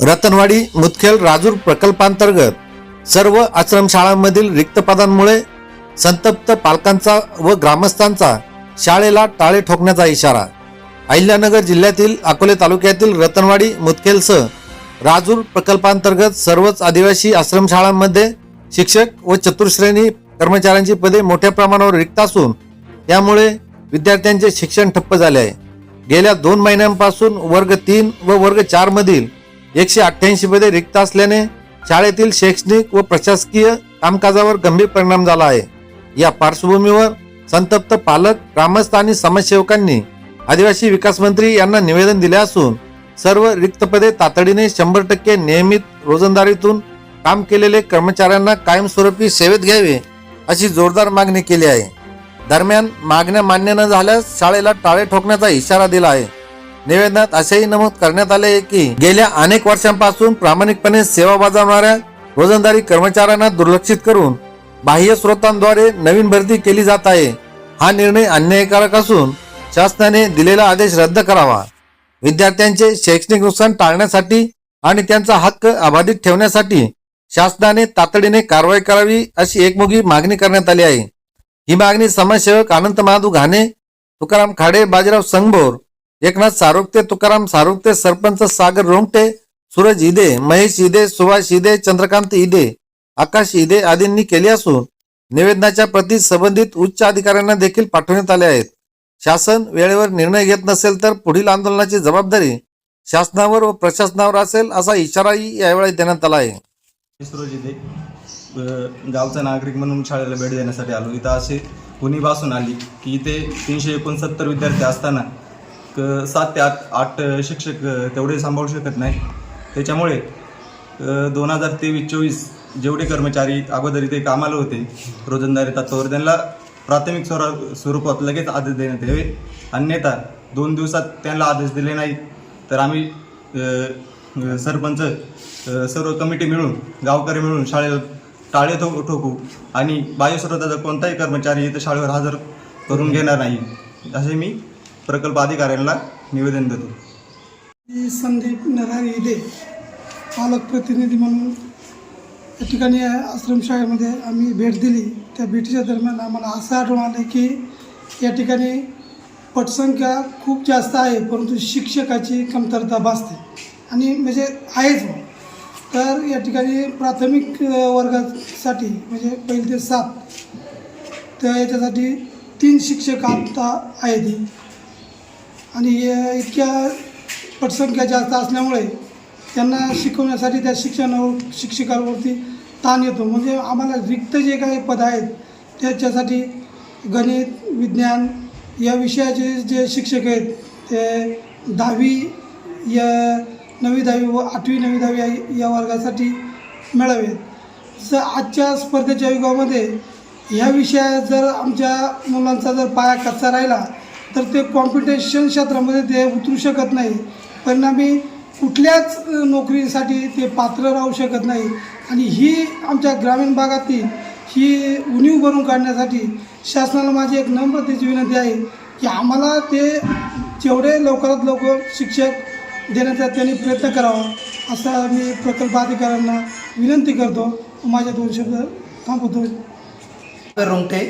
रतनवाडी मुदखेल राजूर प्रकल्पांतर्गत सर्व आश्रमशाळांमधील रिक्त पदांमुळे संतप्त पालकांचा व ग्रामस्थांचा शाळेला टाळे ठोकण्याचा इशारा. अहिल्यानगर जिल्ह्यातील अकोले तालुक्यातील रतनवाडी मुदखेलसह राजूर प्रकल्पांतर्गत सर्वच आदिवासी आश्रमशाळांमध्ये शिक्षक व चतुर्श्रेणी कर्मचाऱ्यांची पदे मोठ्या प्रमाणावर रिक्त असून त्यामुळे विद्यार्थ्यांचे शिक्षण ठप्प झाले आहे. गेल्या दोन महिन्यांपासून वर्ग तीन व वर्ग चारमधील एकशे अठ्ठ्याऐंशी पदे रिक्त असल्याने शाळेतील शैक्षणिक व प्रशासकीय कामकाजावर गंभीर परिणाम झाला आहे. या पार्श्वभूमीवर संतप्त पालक ग्रामस्थ आणि समाजसेवकांनी आदिवासी विकास मंत्री यांना निवेदन दिले असून सर्व रिक्त पदे तातडीने शंभर टक्के नियमित रोजंदारीतून काम केलेले कर्मचाऱ्यांना कायमस्वरूपी सेवेत घ्यावे अशी जोरदार मागणी केली आहे. दरम्यान मागण्या मान्य न झाल्यास शाळेला टाळे ठोकण्याचा इशारा दिला आहे. निवेदनात असेही नमूद करण्यात आले आहे की गेल्या अनेक वर्षांपासून प्रामाणिकपणे सेवा बजावणाऱ्या रोजंदारी कर्मचाऱ्यांना दुर्लक्षित करून बाह्य स्रोतांद्वारे नवीन भरती केली जात आहे. हा निर्णय अन्यायकारक असून शासनाने दिलेला आदेश रद्द करावा. विद्यार्थ्यांचे शैक्षणिक नुकसान टाळण्यासाठी आणि त्यांचा हक्क अबाधित ठेवण्यासाठी शासनाने तातडीने कारवाई करावी अशी एकमुखी मागणी करण्यात आली आहे. ही मागणी समाजसेवक अनंत महादू घाणे तुकाराम खाडे बाजीराव संगभोर एकनाथ सारुक्ते तुकाराम सारुक्ते सरपंच सागर रोमटे सूरज इदे महेश इदे सुभाष इदे चंद्रकांत इदे आकाश इदे आदींनी केली असून निवेदनाच्या प्रती संबंधित उच्च अधिकाऱ्यांना देखील पाठवण्यात आले आहेत. शासन वेळेवर निर्णय घेत नसेल तर पुढील आंदोलनाची जबाबदारी शासनावर व प्रशासनावर असेल असा इशाराही यावेळी देण्यात आला आहे. गावचा नागरिक म्हणून शाळेला भेट देण्यासाठी आलो. इथं असे कुणी भासून आली की इथे तीनशे एकोणसत्तर विद्यार्थी असताना सात ते आठ आठ शिक्षक तेवढे सांभाळू शकत नाही. त्याच्यामुळे दोन हजार तेवीस चोवीस जेवढे कर्मचारी अगोदर इथे कामाला होते रोजंदारी तत्वावर त्यांना प्राथमिक स्वरा स्वरूपात लगेच आदेश देण्यात यावे. अन्यथा दोन दिवसात त्यांना आदेश दिले नाही तर आम्ही सरपंच सर्व कमिटी मिळून गावकरी मिळून शाळेला टाळे ठो ठोकू आणि बायोस्रोताचा कोणताही कर्मचारी इथं शाळेवर हजर करून घेणार नाही. असे मी प्रकल्प अधिकाऱ्यांना निवेदन देतो. मी संदीप नरहरी इदे पालक प्रतिनिधी म्हणून. या ठिकाणी आश्रमशाळेमध्ये आम्ही भेट दिली. त्या भेटीच्या दरम्यान आम्हाला असं आढळून आलं की या ठिकाणी पटसंख्या खूप जास्त आहे परंतु शिक्षकाची कमतरता भासते. आणि म्हणजे आहेच. तर या ठिकाणी प्राथमिक वर्गासाठी म्हणजे पहिले ते सात. तर याच्यासाठी तीन शिक्षक आता आहेत. आणि या इतक्या पटसंख्या जास्त असल्यामुळे त्यांना शिकवण्यासाठी त्या शिक्षणावर शिक्षकांवरती ताण येतो. म्हणजे आम्हाला रिक्त जे काही पद आहेत त्याच्यासाठी गणित विज्ञान या विषयाचे जे शिक्षक आहेत ते दहावी या नवी दहावी व आठवी नवी दहावी या- या वर्गासाठी मिळावेत. जर आजच्या स्पर्धेच्या युगामध्ये ह्या विषयात जर आमच्या मुलांचा जर पाया कच्चा राहिला तर ते कॉम्पिटिशन क्षेत्रामध्ये ते उतरू शकत नाही. परिणामी कुठल्याच नोकरीसाठी ते पात्र राहू शकत नाही. आणि ही आमच्या ग्रामीण भागातील ही उणीव भरून काढण्यासाठी शासनाला माझी एक नम्रतेची विनंती आहे की आम्हाला ते जेवढे लवकरात लवकर शिक्षक देण्याचा त्यांनी प्रयत्न करावा असा मी प्रकल्प अधिकाऱ्यांना विनंती करतो. माझ्या दोन शब्द थांबवतो. रुंगटे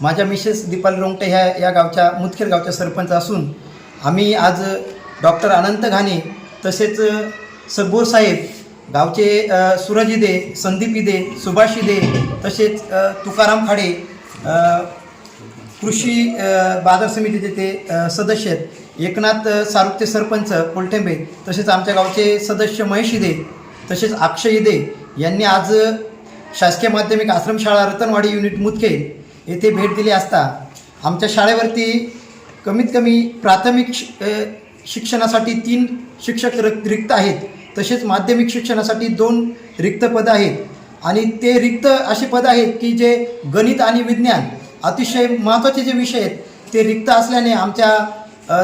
माझ्या मिसेस दीपाली रोंगटे ह्या या गावच्या मुदखेड गावच्या सरपंच असून आम्ही आज डॉक्टर अनंत घाणे तसेच सगोर साहेब गावचे सूरज इदे संदीप इदे सुभाष इदे तसेच तुकाराम खाडे कृषी बाजार समितीचे ते सदस्य आहेत. एकनाथ अ, सारुक्ते सरपंच कोलठेंबे तसेच आमच्या गावचे सदस्य महेश इदे तसेच अक्षय इदे यांनी आज शासकीय माध्यमिक आश्रमशाळा रतनवाडी युनिट मुदखेड येथे भेट दिली असता आमच्या शाळेवरती कमीत कमी प्राथमिक शिक्षणासाठी तीन शिक्षक रिक्त आहेत. तसेच माध्यमिक शिक्षणासाठी दोन रिक्त पदं आहेत. आणि ते रिक्त असे पदं आहेत की जे गणित आणि विज्ञान अतिशय महत्त्वाचे जे विषय आहेत ते रिक्त असल्याने आमच्या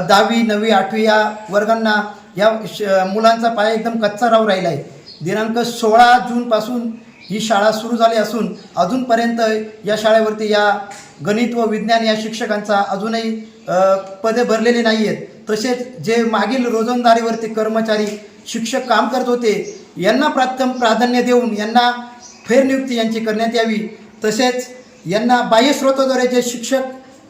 दहावी नववी आठवी या वर्गांना या श मुलांचा पाया एकदम कच्चा राहू राहिला आहे दिनांक सोळा जूनपासून ही शाळा सुरू झाली असून अजूनपर्यंत या शाळेवरती या गणित व विज्ञान या शिक्षकांचा अजूनही पदे भरलेली नाही आहेत तसेच जे मागील रोजंदारीवरती कर्मचारी शिक्षक काम करत होते यांना प्राथम प्राधान्य देऊन यांना फेरनियुक्ती यांची करण्यात यावी. तसेच यांना बाह्य स्रोताद्वारे जे शिक्षक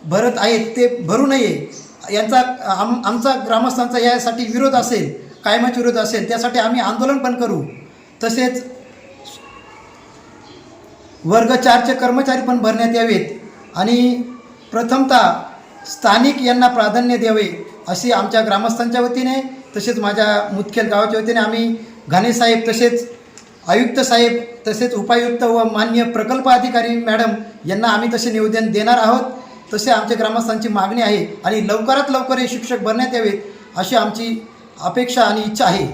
भरत आहेत ते भरू नये. यांचा आम आमचा ग्रामस्थांचा यासाठी विरोध असेल कायमच विरोध असेल त्यासाठी आम्ही आंदोलन पण करू. तसेच वर्ग चारचे कर्मचारी पण भरण्यात यावेत आणि प्रथमतः स्थानिक यांना प्राधान्य द्यावे अशी आमच्या ग्रामस्थांच्या वतीने तसेच माझ्या मुदखेल गावाच्या वतीने आम्ही घाणेसाहेब तसेच आयुक्त साहेब तसेच उपायुक्त व मान्य प्रकल्प अधिकारी मॅडम यांना आम्ही तसे निवेदन देणार आहोत. तसे आमच्या ग्रामस्थांची मागणी आहे आणि लवकरात लवकर हे शिक्षक भरण्यात यावेत अशी आमची अपेक्षा आणि इच्छा आहे.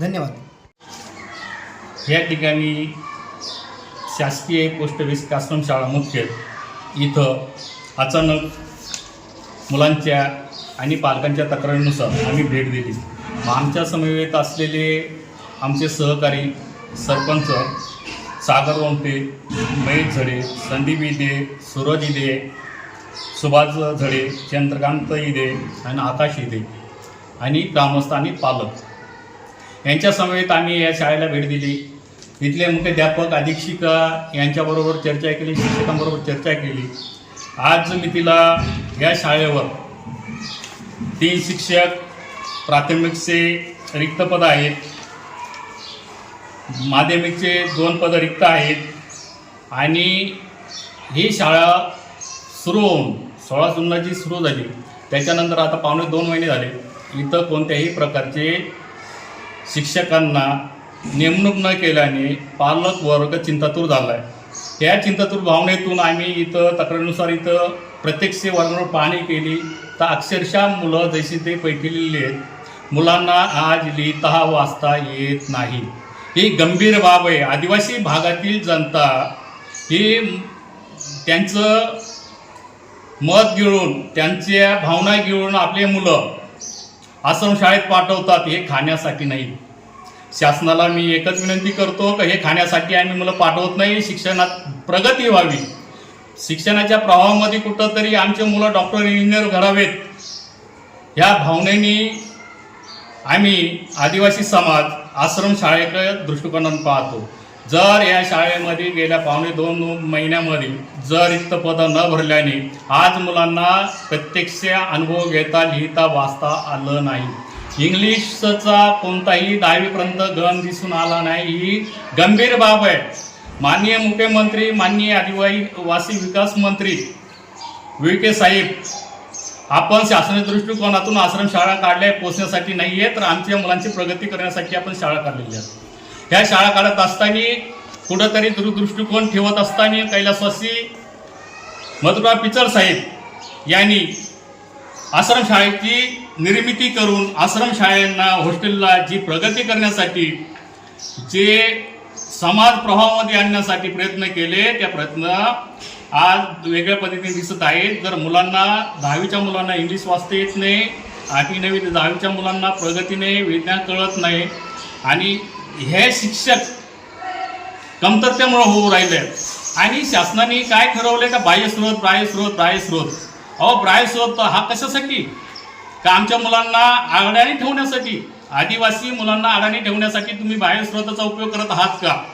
धन्यवाद. या ठिकाणी शासकीय पोस्ट बेसिक आश्रम शाळा मुख्य इथं अचानक मुलांच्या आणि पालकांच्या तक्रारीनुसार आम्ही भेट दिली. मग आमच्या समवेत असलेले आमचे सहकारी सरपंच सागर वंपे महेश झडे संदीप इदे सूरज इदे सुभाष झडे चंद्रकांत इदे आणि आकाश इदे आणि ग्रामस्थ आणि पालक. यांच्या समवेत आम्ही या शाळेला भेट दिली. इथले मुख्याध्यापक अधीक्षिका यांच्याबरोबर चर्चा केली शिक्षकांबरोबर चर्चा केली. आज मी तिला या शाळेवर तीन शिक्षक प्राथमिकचे रिक्त पद आहेत माध्यमिकचे दोन पदं रिक्त आहेत आणि ही शाळा सुरू होऊन सोळा जूनला जी सुरू झाली. त्याच्यानंतर आता पावणे दोन महिने झाले. इथं कोणत्याही प्रकारचे शिक्षकांना नेमणूक न केल्याने पालक वर्ग चिंतातूर झाला आहे या चिंतातूर भावनेतून आम्ही इथं तक्रारीनुसार इथं प्रत्यक्ष वर्गावर पाहणी केली. तर अक्षरशः मुलं जशी ते पैकी आहेत. मुलांना आज लिहिता वाचता येत नाही. ही गंभीर बाब आहे. आदिवासी भागातील जनता ही त्यांचं मत गिळून त्यांच्या भावना गिळून आपले मुलं आश्रमशाळेत पाठवतात हे खाण्यासाठी नाही. शासनाला मी एकच विनंती करतो का हे खाण्यासाठी आम्ही मुलं पाठवत नाही शिक्षणात प्रगती व्हावी. शिक्षणाच्या प्रवाहामध्ये कुठंतरी आमचे मुलं डॉक्टर इंजिनियर घडावेत. ह्या भावनेनी आम्ही आदिवासी समाज आश्रम शाळेकडे दृष्टिकोनानं पाहतो. जर या शाळेमध्ये गेल्या पावणे दोन महिन्यामध्ये जर रिक्त पदं न भरल्याने आज मुलांना प्रत्यक्ष अनुभव घेता लिहिता वाचता आलं नाही. इंग्लिशचा कोणताही दहावीपर्यंत गण दिसून आला नाही. ही गंभीर बाब आहे. माननीय मुख्यमंत्री माननीय आदिवासी विकास मंत्री विके साहेब आपण शासनाच्या दृष्टिकोनातून आश्रमशाळा काढल्या पोचण्यासाठी नाही आहे तर आमच्या मुलांची प्रगती करण्यासाठी आपण शाळा काढलेली आहे. ह्या शाळा काढत असताना कुठंतरी दूरदृष्टिकोन ठेवत असताना कैलासवासी मधुराव पिचर साहेब यांनी आश्रमशाळेची निर्मिती करून आश्रमशाळांना हॉस्टेलला जी प्रगती करण्यासाठी जे समाज प्रभावामध्ये आणण्यासाठी प्रयत्न केले त्या प्रयत्न आज वेगळ्या पद्धतीने दिसत आहेत. जर मुलांना दहावीच्या मुलांना इंग्लिश वाचता येत नाही आठवी नवी ते दहावीच्या मुलांना प्रगतीने विज्ञान कळत नाही आणि हे शिक्षक कमतरतेमुळं होऊ राहिले. आणि शासनाने काय ठरवले का बाह्य स्रोत बाह्य स्रोत बाह्य स्रोत? अहो बाह्य स्रोत हा कशासाठी? का आमच्या मुलांना अडाणी ठेवण्यासाठी? आदिवासी मुलांना अडाणी ठेवण्यासाठी तुम्ही बाह्य स्रोताचा उपयोग करत आहात का?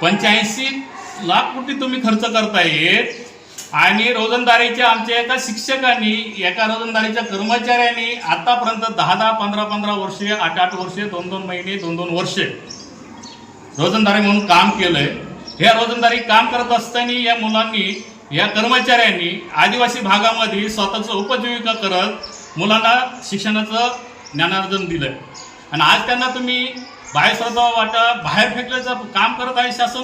पंच्याऐंशी लाख कोटी तुम्ही खर्च करतायत. आणि रोजंदारीच्या आमच्या एका शिक्षकांनी एका रोजंदारीच्या कर्मचाऱ्यांनी आतापर्यंत दहा दहा पंधरा पंधरा वर्षे आठ आठ वर्षे दोन दोन महिने दोन दोन वर्षे रोजंदारी म्हणून काम केलंय. ह्या रोजंदारी काम करत असताना या मुलांनी या कर्मचाऱ्यांनी आदिवासी भागामध्ये स्वतःचं उपजीविका करत मुलांना शिक्षणाचं ज्ञानार्जन दिलंय. आणि आज त्यांना तुम्ही बाहेर स्वतः वाटा बाहेर फेकल्याचं काम करत आहे शासन?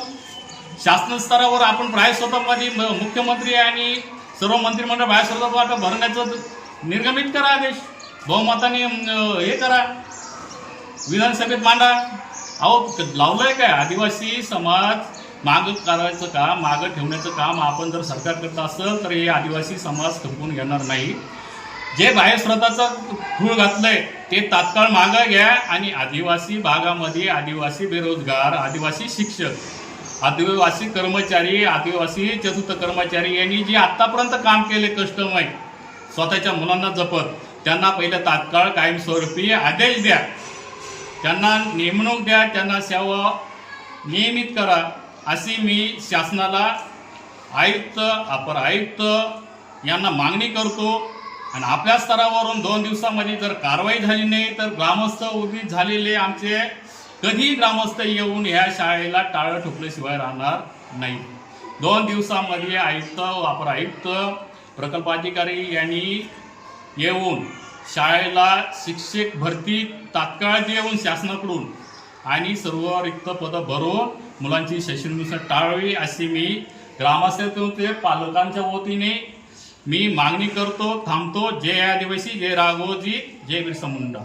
शासन स्तरावर आपण बाहेर स्वतःमध्ये म- मुख्यमंत्री आणि सर्व मंत्रिमंडळ बाहेर स्वतः भरण्याचं निर्गमित करा आदेश. बहुमताने हे करा. विधानसभेत मांडा. अहो क- लावलंय काय? आदिवासी समाज मागं करायचं काम मागं ठेवण्याचं काम आपण जर सरकार करत असेल तर हे आदिवासी समाज खपवून घेणार नाही. जे बाहेर स्वतःचं खूळ घातलंय ते तात्काळ मागं घ्या आणि आदिवासी भागामध्ये आदिवासी बेरोजगार आदिवासी शिक्षक आदिवासी कर्मचारी आदिवासी चतुर्थ कर्मचारी यांनी जे आत्तापर्यंत काम केले कष्टमय स्वतःच्या मुलांना जपत त्यांना पहिले तात्काळ कायमस्वरूपी आदेश द्या. त्यांना नेमणूक द्या त्यांना सेवा नियमित करा. अशी मी शासनाला आयुक्त अपर आयुक्त यांना मागणी करतो. आणि आपल्या स्तरावरून दोन दिवसामध्ये जर कारवाई झाली नाही तर ग्रामस्थ उभी झालेले आमचे कधी ग्रामस्थ येऊन ह्या शाळेला टाळं ठोकल्याशिवाय राहणार नाही. दोन दिवसामध्ये आयुक्त वापर आयुक्त प्रकल्प अधिकारी यांनी येऊन शाळेला शिक्षक भरती तात्काळ देऊन शासनाकडून आणि सर्व रिक्त पदं भरून मुलांची शैक्षणिक टाळावी अशी मी ग्रामस्थ पालकांच्या वतीने मी मागणी करतो थांबतो. जय आदिवासी जय राघोजी जय बिरसा मुंडा